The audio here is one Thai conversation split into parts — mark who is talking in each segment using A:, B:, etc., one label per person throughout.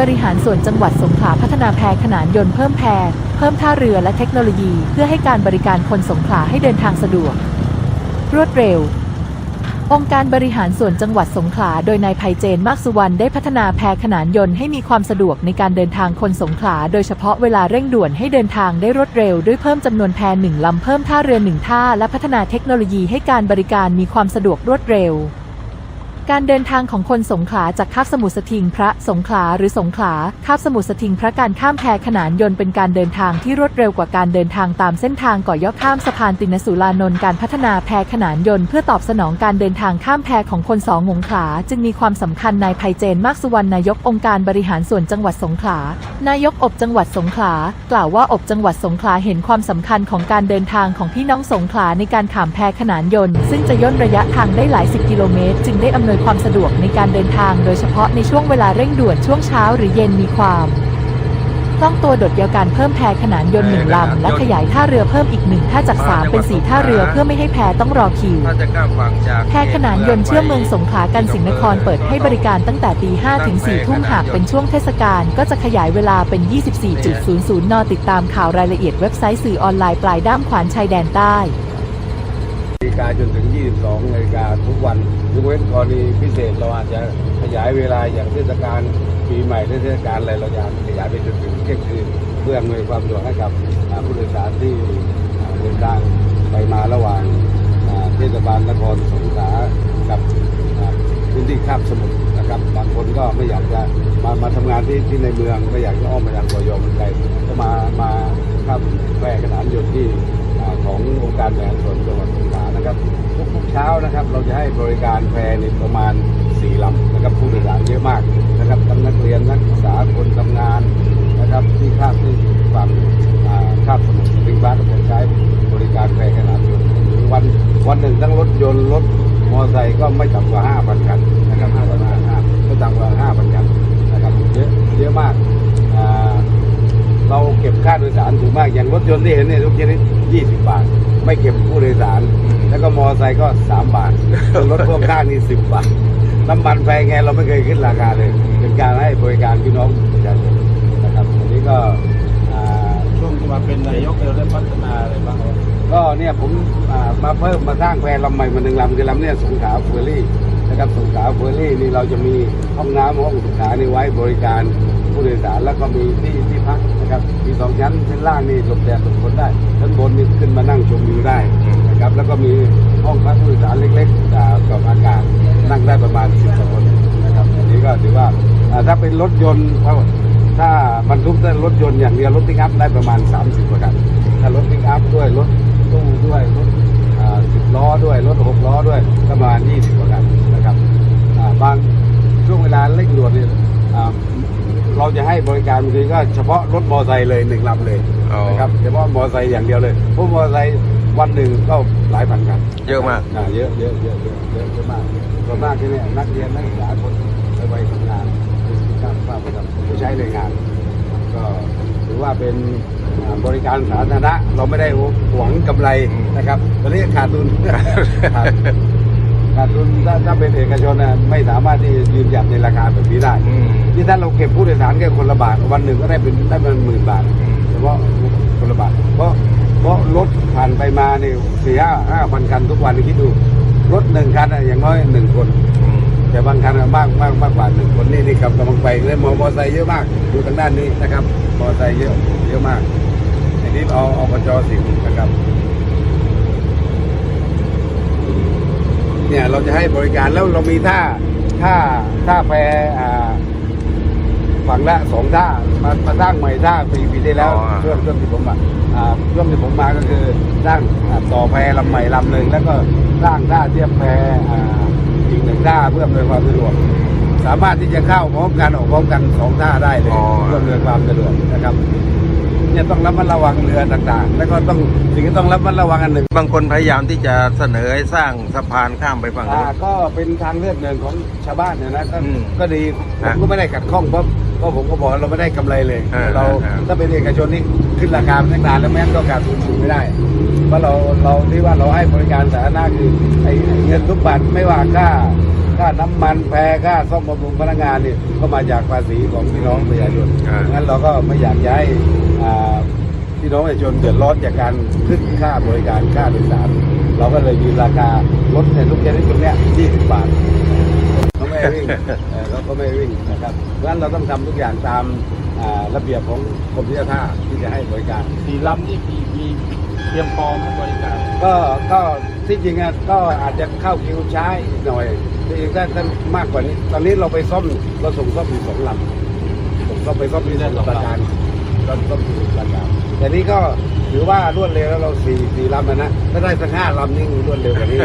A: รบริหารส่วนจังหวัดสงขลาพัฒนาแพขนานยนต์เพิ่มแพเพิ่มท่าเรือและเทคโนโลยี เพื่อให้การบริการคนสงขลาให้เดินทางสะดวก รวดเร็ว องค์การบริหารส่วนจังหวัดสงขลาโดยนายไพเจนมากสุวรรณได้พัฒนาแพขนานยนต์ให้มีความสะดวกในการเดินทางคนสงขลาโดยเฉพาะเวลาเร่งด่วนให้เดินทางได้รวดเร็วด้วยเพิ่มจำนวนแพหนึ่งลำเพิ่มท่าเรือหนึ่งท่าและพัฒนาเทคโนโลยีให้การบริการมีความสะดวกรวดเร็ว การเดินทางของคนสงขลาจากคาบสมุทรสทิงพระสงขลาหรือสงขลาคาบสมุทรสทิงพระการข้ามแพขนานยนต์เป็นการเดินทางที่รวดเร็วกว่าการเดินทางตามเส้นทางก่อยอข้ามสะพานตินสุรานนท์การพัฒนาแพขนานยนต์เพื่อตอบสนองการเดินทางข้ามแพของคนสองหงขลาจึงมีความสำคัญนายไพเจนมากสุวรรณนายกองค์การบริหารส่วนจังหวัดสงขลานายกอบจังหวัดสงขลากล่าวว่าอบจังหวัดสงขลาเห็นความสำคัญของการเดินทางของพี่น้องสงขลาในการข้ามแพขนานยนต์ซึ่งจะย่นระยะทางได้หลายสิบกิโลเมตร จึงได้อำนวยความสะดวกในการเดินทางโดยเฉพาะในช่วงเวลาเร่งด่วนช่วงเช้าหรือเย็นมีความคล่องตัวโดดเดียวกันเพิ่มแพขนานยนต์หนึ่งลำ และขยายท่าเรือเพิ่มอีกหนึ่งท่าจากสามเป็นสี่ท่าเรือเพื่อไม่ให้แพต้องรอคิว
B: ถ้าจะข้ามฝั่งจาก
A: แพขนานยนต์เชื่อมเมืองสงขลากันสิงห์นครเปิดให้บริการตั้งแต่ตี5ถึง4ทุ่มหากเป็นช่วงเทศกาลก็จะขยายเวลาเป็น 24.00 น ติดตามข่าวรายละเอียดเว็บไซต์สื่อออนไลน์ปลายด้ามขวานชายแดนใต้
C: นาฬิกาจนถึง 22นาฬิกาทุกวันยกเว้นกรณีพิเศษเราอาจจะขยายเวลาอย่างเทศกาลปีใหม่หรือเทศกาลอะไรเราจะขยายไปจนถึงเที่ยงคืนเพื่ออำนวยความสะดวกให้กับผู้โดยสารที่เดินทางไปมาระหว่างเทศบาลนครสงขลากับพื้นที่คาบสมุทรนะครับบางคนก็ไม่อยากจะมามาทำงานที่ที่ในเมืองไม่อยากจะอ้อมไปทางกยมันไกลก็มามาข้ามแพร่ขนานยนต์ที่ขององค์การบริหารส่วนจังหวัดสงขลา นะครับทุกๆเช้านะครับ เราจะให้บริการแพรนี่ประมาณ4ลำนะครับผู้โดยสารเยอะมากนะครับทั้งนักเรียนนักศึกษาคนทำงานนะครับที่ข้ามที่ฝั่งอ่าข้ามสมุทรสิงห์บ้านทุกคนใช้บริการแพรขนาดยนต์วันวันหนึ่งทั้งรถยนต์รถมอเตอร์ไซค์ก็ไม่ต่ำกว่า 5,000คันนะครับ5,000ไม่ต่ำกว่า 5,000คันนะครับเยอะเยอะมากอ่า เราเก็บ ค่าโดยสารถูกมาก อย่างรถยนต์ที่เห็นเนี่ยทุกชนิด20 บาท ไม่เก็บผู้โดยสาร แล้วก็มอเตอร์ไซค์ก็ 3 บาทส่วนรถพ่วงข้างนี่10 บาทน้ำมันแพงไงเราไม่เคยขึ้นราคาเลย เป็นการให้บริการพี่น้องประชาชนนะครับอันนี้ก็อ่า
D: ช่วงที่มาเป็นนายกเราได้พัฒนาอะไรบ้างครับ
C: ก็เนี่ยผมอ่ามาเพิ่มมาสร้างแพรลำใหม่มาหนึ่งลำคือลำเนี่ยสงขลาเฟอร์รี่นะครับสงขลาเฟอร์รี่นี่เราจะมีห้องน้ำห้องสุขานี่ไว้บริการ ผู้โดยสารแล้วก็มีที่ที่พักนะครับมีสองชั้นชั้นล่างนี่หลบแดดหลบฝนได้ชั้นบนนี่ขึ้นมานั่งชมวิวได้นะครับแล้วก็มีห้องพักผู้โดยสารเล็กๆอ่กับอากาศนั่งได้ประมาณสิบกว่าคนนะครับอันนี้ก็ถือว่าถ้าเป็นรถยนต์ถ้าถ้าบรรทุกแต่รถยนต์อย่างเดียวรถปิกอัพได้ประมาณ 30กว่าคันถ้ารถปิกอัพด้วยรถตู้ด้วยรถสิบล้อด้วยรถหกล้อด้วยประมาณยี่สิบกว่าคันนะครับบางช่วงเวลาเร่งด่วนเนี่ย เราจะให้บริการบางทีก็เฉพาะรถมอเตอร์ไซค์เลยหนึ่งลำเลย
B: อ๋อ
C: นะครับเฉพาะมอเตอร์ไซค์อย่างเดียวเลยเพราะมอเตอร์ไซค์วันหนึ่งก็หลายพันคัน
B: เยอะมาก
C: อ่าเยอะเยอะเยอะเยอะเยอะเยอะมากส่วนมากที่เนี่ยนักเรียนนักศึกษาคนไปไปทำงานข้ามข้ามไปทำผู้ใช้แรงงาน ก็ถือว่าเป็นอ่าบริการสาธารณะเราไม่ได้หวังกำไรนะครับตอนนี้ขาดทุนขาด ขาดทุนถ้าถ้าเป็นเอกชนน่ะไม่สามารถที่จะยืนหยัดในราคาแบบนี้ได้
B: อืม
C: ที่ถ้าเราเก็บผู้โดยสารแค่คนละบาทวันหนึ่งก็ได้เป็นได้เป็นหมื่นบาทเฉพาะคนละบาทเพราะเพราะรถผ่านไปมาเนี่ยสี่ห้าห้าพันคันทุกวันนี่คิดดูรถหนึ่งคันน่ะอย่างน้อยหนึ่งคน แต่บางคันอะมากมากมากกว่าหนึ่งคนนี่นี่ขับกำลังไปเลยมอมอไซค์เยอะมากดูทางด้านนี้นะครับมอไซค์เยอะเยอะมากอันนี้เอาเอาปจสิงห์นะครับ เนี่ยเราจะให้บริการแล้วเรามีท่าท่าท่าแพอ่าฝั่งละสองท่ามามาสร้างใหม่ท่าปีปีที่แล้ว
B: อ๋อ
C: ช่วงช่วงที่ผมมาอ่าช่วงที่ผมมาก็คือสร้างอ่าต่อแพลำใหม่ลำหนึ่งแล้วก็สร้างท่าเทียบแพอ่าอีกหนึ่งท่าเพื่ออำนวยความสะดวก สามารถที่จะเข้าพร้อมกันออกพร้อมกันสองท่าได้เลย
B: อ๋อ
C: เพื่ออำนวยความสะดวกนะครับ เนี่ยต้องระมัดระวังเรือต่างๆ แล้วก็ต้องสิ่งที่ต้องระมัดระวังอันหนึ่ง
B: บางคนพยายามที่จะเสนอให้สร้างสะพานข้ามไปฝั่งนู้
C: อ่านก็เป็นทางเลือกหนึ่งของชาวบ้านเนี่ยนะก็
B: อืม
C: ก็ดีผ
B: ฮะ
C: มก็ไม่ได้ขัดข้องเพราะเพราะผมก็บอกเราไม่ได้กำไรเลย
B: อ่า
C: เรา
B: อ่า
C: ถ้าเป็นเอกชนนี่ขึ้นราคาตั้งนานแล้วแม้นก็ขาดทุนอยู่ไม่ได้เพราะเราเราที่ว่าเราให้บริการสาธารณะคือไอ้ไอ้เงินทุกบาทไม่ว่าค่า ค่าน้ำมันแพรค่าซ่อมบำรุงพนักงานนี่ก็มาจากภาษีของพี่น้องประชาชน
B: อ่า
C: งั้นเราก็ไม่อยากย้ายอ่าพี่น้องประชาชนเดือดร้อนจากการขึ้นค่าบริการค่าโดยสาร เราก็เลยมีราคารถในทุกชนิดตรงเนี้ย20 บาท เขาไม่ให้วิ่งเออเราก็ไม่ให้วิ่งนะครับงั้นเราต้องทำทุกอย่างตามอ่าระเบียบของกรมที่ท่าที่จะให้บริการ
D: สี่ลำนี่มีมีเตรียมพร้อมบริการ
C: ก็ก็ที่จริงอะก็อาจจะเข้าคิวช้าอีกหน่อย ที่จริงถ้าถ้ามากกว่านี้ ตอนนี้เราไปซ่อมเราส่งซ่อมอยู่สองลำผมก็ไปซ่อมที่สมุทรปราการก็ซ่อมที่สมุทรปราการแต่นี้ก็ถือว่ารวดเร็วแล้วเราสี่สี่ลำอะนะถ้าได้สักห้าลำนี่รวดเร็วกว่านี้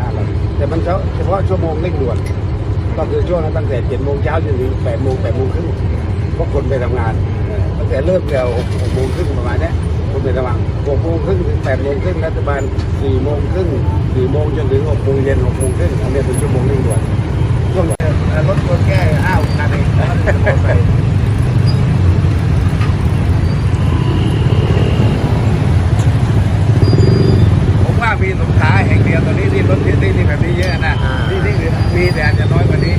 C: ห้าลำแต่มันเฉพาะเฉพาะชั่วโมงเร่งด่วน ก็คือช่วงนั้นตั้งแต่เจ็ดโมงเช้าจนถึงแปดโมงแปดโมงครึ่งเพราะคนไปทำงานเออตั้งแต่เริ่มแล้วหกหกโมงครึ่งประมาณเนี้ยคนไปทำงาน หกโมงครึ่งถึงแปดโมงครึ่งรัฐบาลสี่โมงครึ่งสี่โมงจนถึงหกโมงเย็นหกโมงครึ่งอันเนี้ยเป็นชั่วโมงเร่งด่วนช่วงเอ่อรถคนแก้อ้าวคันเองแล้วก็จะหมดไปผมว่ามีสงขลาแห่งเดียวตอนนี้ที่รถที่ที่แบบนี้เยอะนะ
B: อ่า
C: ที่ที่อื่นมีแต่อาจจะน้อยกว่านี้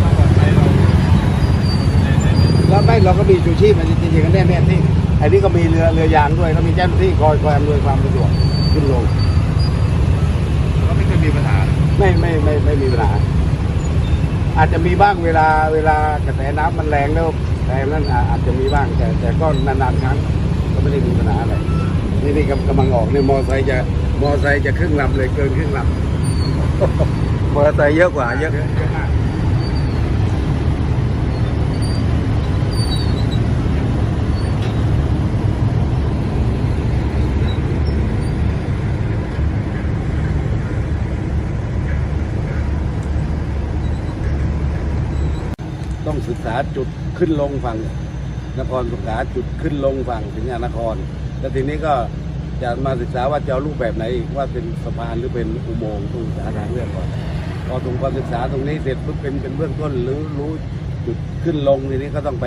D: ความปลอดภัยเราในในใน
C: แล้วไม่เราก็มีชูชีพมันจริงๆกันแน่แน่ที่ไอ้นี่ก็มีเรือเรือยางด้วยแล้วมีเจ้าหน้าที่คอยคอยอำนวยความสะดวกขึ้นลง
D: ก็ไม่เคยมีปัญหา
C: ไม่ไม่ไม่ไม่มีปัญหาอาจจะมีบ้างเวลาเวลากระแสน้ำมันแรงแล้วแต่นั้นอาอาจจะมีบ้างแต่แต่ก็นานๆครั้งก็ไม่ได้มีปัญหาอะไรนี่นี่กำกำลังออกเนี่ยมอไซค์จะมอไซค์จะครึ่งลำเลยเกินครึ่งลำ
B: มอเตอร์ไซค์เยอะกว่าเยอะ
C: เยอะมากต้องศึกษาจุดขึ้นลงฝั่งนครสงขลาจุดขึ้นลงฝั่งถึงนคร แล้วทีนี้ก็จะมาศึกษาว่าจะเอารูปแบบไหนอีกว่าเป็นสะพานหรือเป็นอุโมงค์ต้องศึกษาทางเลือกก่อนพอถึงความศึกษาตรงนี้เสร็จปุ๊บเป็นเป็นเบื้องต้นหรือรู้จุดขึ้นลงทีนี้ก็ต้องไป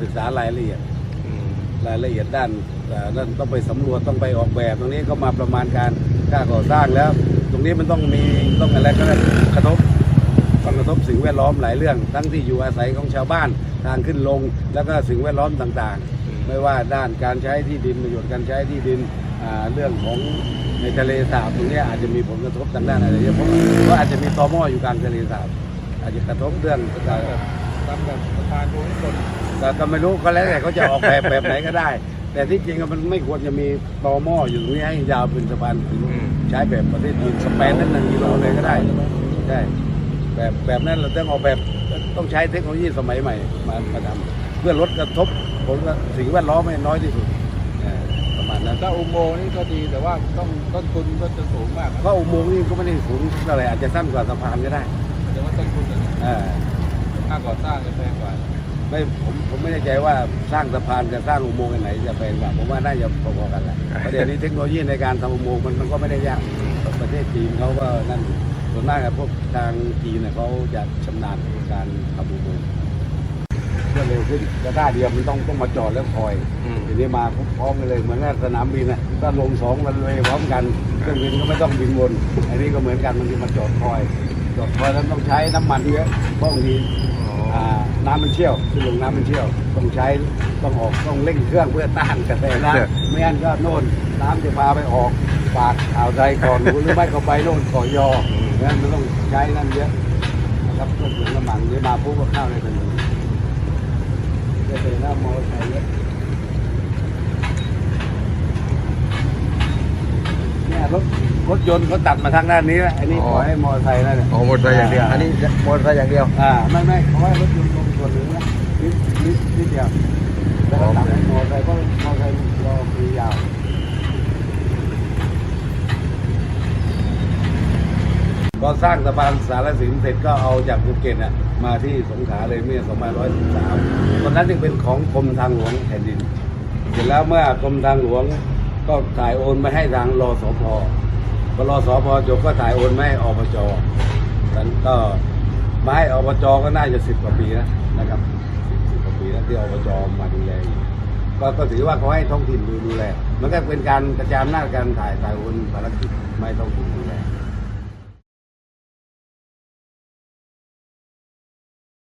C: ศึกษารายละเอียดรายละเอียดด้านนั่นต้องไปสำรวจต้องไปออกแบบ ตรงนี้ก็มาประมาณการค่าก่อสร้างแล้ว ตรงนี้มันต้องมีต้องอะไรก็กระทบต้องกระ ทบสิ่งแวดล้อมหลายเรื่อง ทั้งที่อยู่อาศัยของชาวบ้านทางขึ้นลง แล้วก็สิ่งแวดล้อมต่างๆ ไม่ว่าด้านการใช้ที่ดินประโยชน์การใช้ที่ดินอ่าเรื่องของในทะเลสาบตรงเนี้ยอาจจะมีผลกระทบทางด้านอะไรเยอะเพราะเพราะอาจจะมีตอหม้ออยู่กลางทะเลสาบอาจจะกระทบเรื่อง
D: ทำแบบสะพานตัวนี้คน
C: แต่ก็ไม่รู้ก็แล้วแต่เขาจะออกแบบแบบไหนก็ได้ แต่ที่จริงอะมันไม่ควรจะมีตอหม้ออยู่ตรงนี้ให้ยาวเป็นสะพานถึง
B: อืม
C: ใช้แบบประเทศจีนสเปนนั่นหนึ่งกิโลเลยก็ได้ใช่ แบบแบบนั้นเราต้องออกแบบต้องใช้เทคโนโลยีสมัยใหม่มามาทำเพื่อลดกระทบผลสิ่งแวดล้อมให้น้อยที่สุดเออประมาณนั้น
D: ถ้าอุโมงค์นี่ก็ดีแต่ว่าต้องต้นทุนก็จะสูงมาก
C: เพราะอุโมงค์นี่ก็ไม่ได้สูงเท่าไหร่อาจจะสั้นกว่าสะพานก็ได้
D: แต่ว่าต้นทุนเนี่ย
C: เออ
D: ค่าก่อสร้างจะแพงกว่า
C: ไม่ผมผมไม่แน่ใจว่าสร้างสะพานกับสร้างอุโมงค์อันไหนจะแพงกว่าผมว่าน่าจะพอๆกันแหละประเดี๋ยวนี้เทคโนโลยีในการทำอุโมงค์มันมันก็ไม่ได้ยากประเทศจีนเขาก็นั่น ส่วนมากกับพวกทางจีนเนี่ยเขาจะชำนาญในการทำอุโมงค์เพื่อเร็วขึ้นแต่ถ้าเดียวมันต้องต้องมาจอดแล้วคอย
B: อืม
C: ทีนี้มาพร้อมกันเลยเหมือนกับสนามบินนะถ้าลงสองวันเลยพร้อมกันเครื่องบินก็ไม่ต้องบินวนอันนี้ก็เหมือนกันมันจะมาจอดคอย จอดคอยแล้วต้องใช้น้ำมันเยอะเพราะบางที อ่าน้ำมันเชี่ยวขึ้นลงน้ำมันเชี่ยว ต้องใช้ต้องออกต้องเร่งเครื่องเพื่อต้านกระแสน้ำไม่งั้นก็โน่นน้ำจะพาไปออกปากอ่าวไทยก่อนหรือไม่ก็ไปโน่นเกาะยอ งั้นมันต้องใช้นั่นเยอะนะครับก็ถึงน้ำมันเดี๋ยวมาปุ๊บก็เข้าในทันทีจะเป็นน้ำมอเตอร์ไซค์เยอะเนี่ยรถรถยนต์เขาตัดมาทางด้านนี้แล้วอันนี้
B: อ๋
C: ข
B: อ
C: อให้มอเตอร์ไซค์นั่นแหละ
B: อ๋อมอเตอร์ไซค์อย่างเดียวอันนี้มอเตอร์ไซค์อย่างเดียว
C: อ่าไม่ไม่เขาให้รถยนต์ลงส่วนหนึ่งนะนิดนิดนิดเดียวแล้วก็ตัดให้มอเตอร์ไซค์ก็มอเตอร์ไซค์รอฟรียาว อสร้างสะพานสารสินเสร็จก็เอาจากภูเก็ตน่ะมาที่สงขลาเลยเมื่อ2513ตอนนั้นยังเป็นของกรมทางหลวงแผ่นดิน เสร็จแล้วเมื่อกรมทางหลวงก็ถ่ายโอนมาให้ทางรอสพพอรอสพจบก็ถ่ายโอนมาให้อบจนั้นก็มาให้อบจก็น่าจะสิบกว่าปีแล้วนะครับสิบสิบกว่าปีแล้วที่อบจมาดูแลอยู่ก็ก็ถือว่าเขาให้ท้องถิ่นดูดูแล มันก็เป็นการกระจายอำนาจการถ่ายถ่ายโอนภารกิจไม่ให้ท้องถิ่นดูแล